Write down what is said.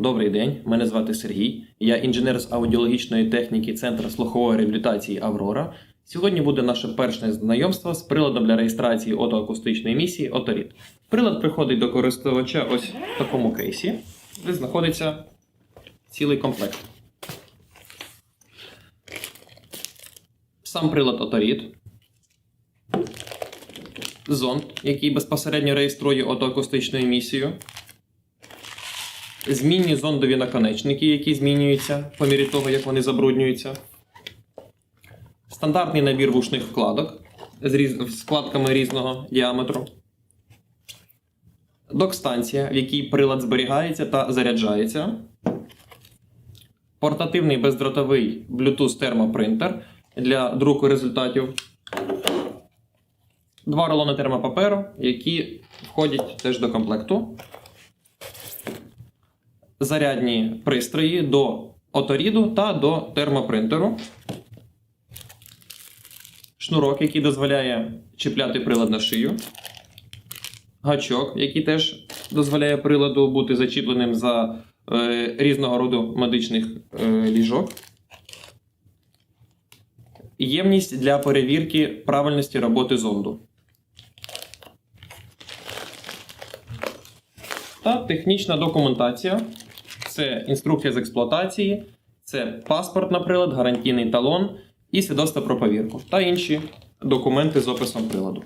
Добрий день, мене звати Сергій. Я інженер з аудіологічної техніки Центру слухової реабілітації Аврора. Сьогодні буде наше перше знайомство з приладом для реєстрації отоакустичної місії Оторіт. Прилад приходить до користувача ось в такому кейсі, де знаходиться цілий комплект. Сам прилад Оторіт, зонд, який безпосередньо реєструє отоакустичну емісію, змінні зондові наконечники, які змінюються по мірі того, як вони забруднюються. Стандартний набір вушних вкладок з різ... з вкладками різного діаметру. Док-станція, в якій прилад зберігається та заряджається. Портативний бездротовий Bluetooth термопринтер для друку результатів. Два рулони термопаперу, які входять теж до комплекту зарядні пристрої до оторіду та до термопринтеру. Шнурок, який дозволяє чіпляти прилад на шию. Гачок, який теж дозволяє приладу бути зачіпленим за е, різного роду медичних е, ліжок. Ємність для перевірки правильності роботи зонду. Та технічна документація. Це інструкція з експлуатації, це паспорт на прилад, гарантійний талон і свідоцтво про повірку та інші документи з описом приладу.